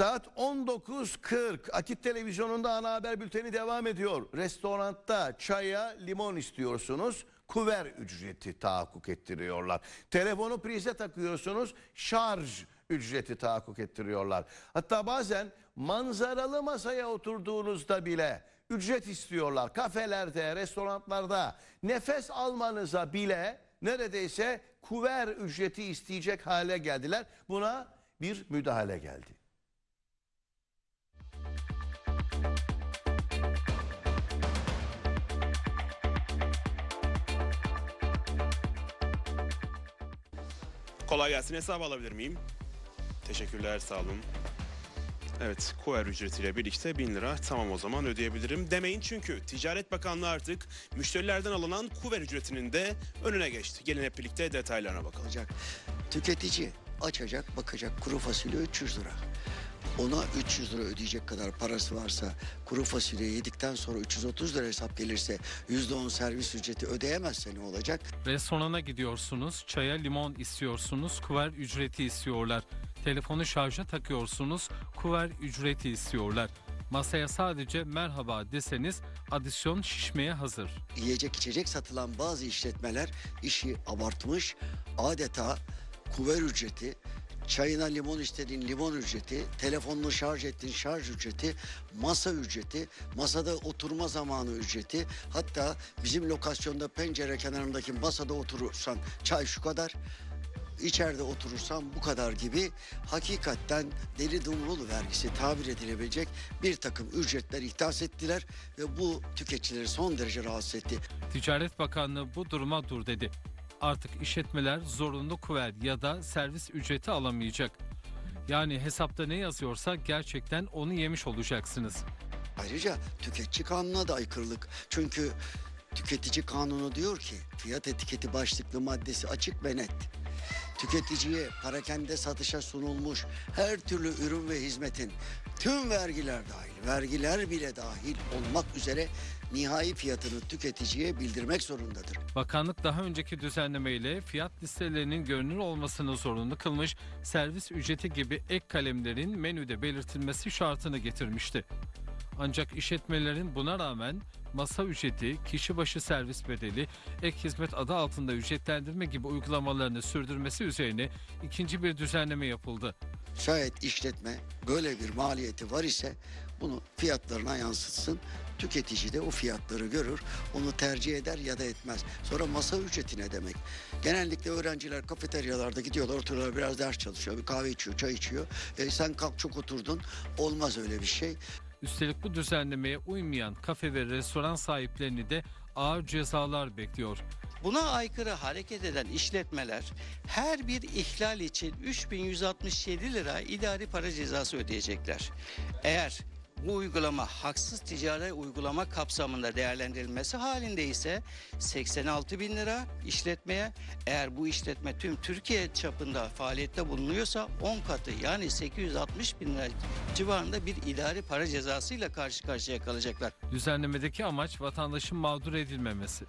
Saat 19.40 Akit Televizyonu'nda ana haber bülteni devam ediyor. Restoranda çaya limon istiyorsunuz. Kuver ücreti tahakkuk ettiriyorlar. Telefonu prize takıyorsunuz. Şarj ücreti tahakkuk ettiriyorlar. Hatta bazen manzaralı masaya oturduğunuzda bile ücret istiyorlar. Kafelerde, restoranlarda nefes almanıza bile neredeyse kuver ücreti isteyecek hale geldiler. Buna bir müdahale geldi. Kolay gelsin hesabı alabilir miyim? Teşekkürler sağ olun. Evet kuver ücretiyle birlikte 1000 lira tamam o zaman ödeyebilirim demeyin çünkü Ticaret Bakanlığı artık müşterilerden alınan kuver ücretinin de önüne geçti. Gelin hep birlikte detaylarına bakalım. Tüketici açacak bakacak kuru fasulye 300 lira. Ona 300 lira ödeyecek kadar parası varsa kuru fasulye yedikten sonra 330 lira hesap gelirse %10 servis ücreti ödeyemezse ne olacak? Restorana gidiyorsunuz, çaya limon istiyorsunuz, kuver ücreti istiyorlar. Telefonu şarja takıyorsunuz, kuver ücreti istiyorlar. Masaya sadece merhaba deseniz adisyon şişmeye hazır. Yiyecek içecek satılan bazı işletmeler işi abartmış. Adeta kuver ücreti, çayına limon istediğin limon ücreti, telefonunu şarj ettiğin şarj ücreti, masa ücreti, masada oturma zamanı ücreti. Hatta bizim lokasyonda pencere kenarındaki masada oturursan çay şu kadar, içeride oturursan bu kadar gibi hakikaten deli dumrulu vergisi tabir edilebilecek bir takım ücretler ihdas ettiler ve bu tüketicileri son derece rahatsız etti. Ticaret Bakanlığı bu duruma dur dedi. Artık işletmeler zorunlu kuver ya da servis ücreti alamayacak. Yani hesapta ne yazıyorsa gerçekten onu yemiş olacaksınız. Ayrıca tüketici kanununa da aykırılık. Çünkü tüketici kanunu diyor ki fiyat etiketi başlıklı maddesi açık ve net. Tüketiciye parakende satışa sunulmuş her türlü ürün ve hizmetin tüm vergiler dahil, vergiler bile dahil olmak üzere nihai fiyatını tüketiciye bildirmek zorundadır. Bakanlık daha önceki düzenlemeyle fiyat listelerinin görünür olmasını zorunlu kılmış, servis ücreti gibi ek kalemlerin menüde belirtilmesi şartını getirmişti. Ancak işletmelerin buna rağmen masa ücreti, kişi başı servis bedeli, ek hizmet adı altında ücretlendirme gibi uygulamalarını sürdürmesi üzerine ikinci bir düzenleme yapıldı. Şayet işletme böyle bir maliyeti var ise bunu fiyatlarına yansıtsın. Tüketici de o fiyatları görür, onu tercih eder ya da etmez. Sonra masa ücreti ne demek? Genellikle öğrenciler kafeteryalarda gidiyorlar, oturuyorlar biraz ders çalışıyor, bir kahve içiyor, çay içiyor. E, sen kalk çok oturdun, olmaz öyle bir şey. Üstelik bu düzenlemeye uymayan kafe ve restoran sahiplerini de ağır cezalar bekliyor. Buna aykırı hareket eden işletmeler her bir ihlal için 3167 lira idari para cezası ödeyecekler. Eğer bu uygulama haksız ticari uygulama kapsamında değerlendirilmesi halinde ise 86 bin lira işletmeye eğer bu işletme tüm Türkiye çapında faaliyette bulunuyorsa 10 katı yani 860 bin lira civarında bir idari para cezasıyla karşı karşıya kalacaklar. Düzenlemedeki amaç vatandaşın mağdur edilmemesi.